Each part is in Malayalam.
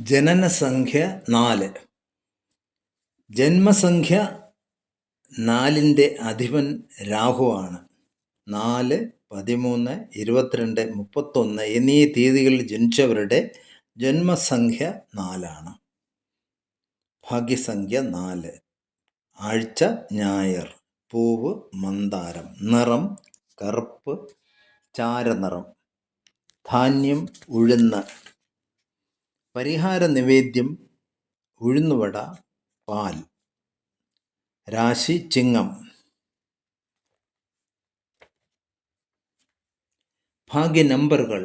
ജനനസംഖ്യ നാല്. ജന്മസംഖ്യ നാലിന്റെ അധിപൻ രാഹുവാണ് നാല് പതിമൂന്ന് ഇരുപത്തിരണ്ട് മുപ്പത്തൊന്ന് എന്നീ തീയതികളിൽ ജനിച്ചവരുടെ ജന്മസംഖ്യ നാലാണ്. ഭാഗ്യസംഖ്യ നാല്. ആഴ്ച ഞായർ പൂവ് മന്ദാരം നിറം കറുപ്പ് ചാരനിറം ധാന്യം ഉഴുന്ന് പരിഹാര നിവേദ്യം ഉഴുന്നുവട പാൽ. രാശി ചിങ്ങം ഭാഗ്യ നമ്പറുകൾ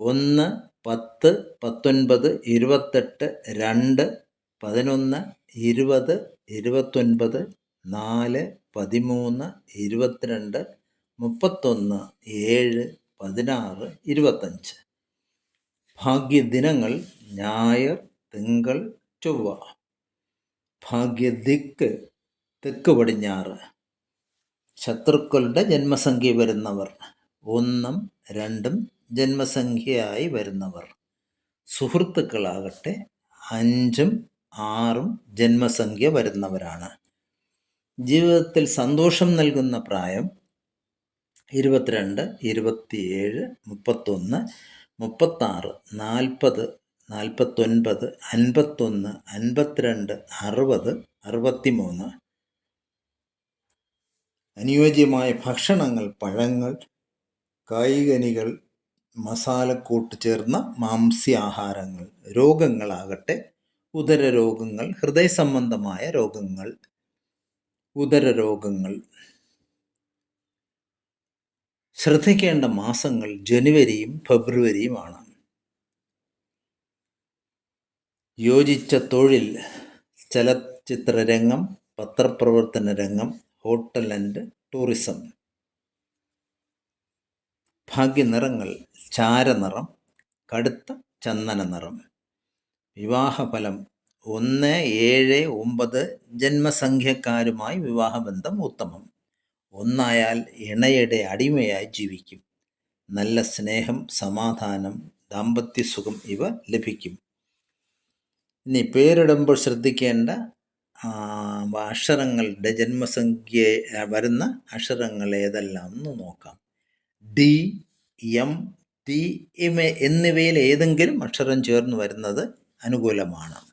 ഒന്ന് പത്ത് പത്തൊൻപത് ഇരുപത്തെട്ട് രണ്ട് പതിനൊന്ന് ഇരുപത് ഇരുപത്തൊൻപത് നാല് പതിമൂന്ന് ഇരുപത്തിരണ്ട് മുപ്പത്തൊന്ന് ഏഴ് പതിനാറ് ഇരുപത്തഞ്ച്. ഭാഗ്യദിനങ്ങൾ ഞായർ തിങ്കൾ ചൊവ്വ. ഭാഗ്യദിക്ക് തെക്ക് പടിഞ്ഞാറ്. ശത്രുക്കളുടെ ജന്മസംഖ്യ വരുന്നവർ. ഒന്നും രണ്ടും ജന്മസംഖ്യയായി വരുന്നവർ. സുഹൃത്തുക്കളാകട്ടെ അഞ്ചും ആറും ജന്മസംഖ്യ വരുന്നവരാണ്. ജീവിതത്തിൽ സന്തോഷം നൽകുന്ന പ്രായം ഇരുപത്തിരണ്ട് ഇരുപത്തിയേഴ് മുപ്പത്തൊന്ന് മുപ്പത്താറ് നാൽപ്പത് നാൽപ്പത്തൊൻപത് അൻപത്തൊന്ന് അൻപത്തിരണ്ട് അറുപത് അറുപത്തിമൂന്ന്. അനുയോജ്യമായ ഭക്ഷണങ്ങൾ പഴങ്ങൾ കായികനികൾ മസാലക്കൂട്ട് ചേർന്ന മാംസ്യാഹാരങ്ങൾ രോഗങ്ങളാകട്ടെ ഉദര രോഗങ്ങൾ ഹൃദയ സംബന്ധമായ രോഗങ്ങൾ ഉദര രോഗങ്ങൾ ശ്രദ്ധിക്കേണ്ട മാസങ്ങൾ ജനുവരിയും ഫെബ്രുവരിയുമാണ്. യോജിച്ച തൊഴിൽ ചലച്ചിത്ര രംഗം പത്രപ്രവർത്തന രംഗം ഹോട്ടൽ ആൻഡ് ടൂറിസം. ഭാഗ്യനിറങ്ങൾ ചാരനിറം കടുത്ത ചന്ദന നിറം. വിവാഹഫലം ഒന്ന് ഏഴ് ഒമ്പത് ജന്മസംഖ്യക്കാരുമായി വിവാഹബന്ധം ഉത്തമം. ഒന്നായാൽ ഇണയുടെ അടിമയായി ജീവിക്കും. നല്ല സ്നേഹം സമാധാനം ദാമ്പത്യസുഖം ഇവ ലഭിക്കും. ഇനി പേരിടുമ്പോൾ ശ്രദ്ധിക്കേണ്ട അക്ഷരങ്ങളുടെ ജന്മസംഖ്യ വരുന്ന അക്ഷരങ്ങൾ ഏതെല്ലാം എന്ന് നോക്കാം. ഡി എം ടി എന്നിവയിൽ ഏതെങ്കിലും അക്ഷരം ചേർന്ന് വരുന്നത് അനുകൂലമാണ്.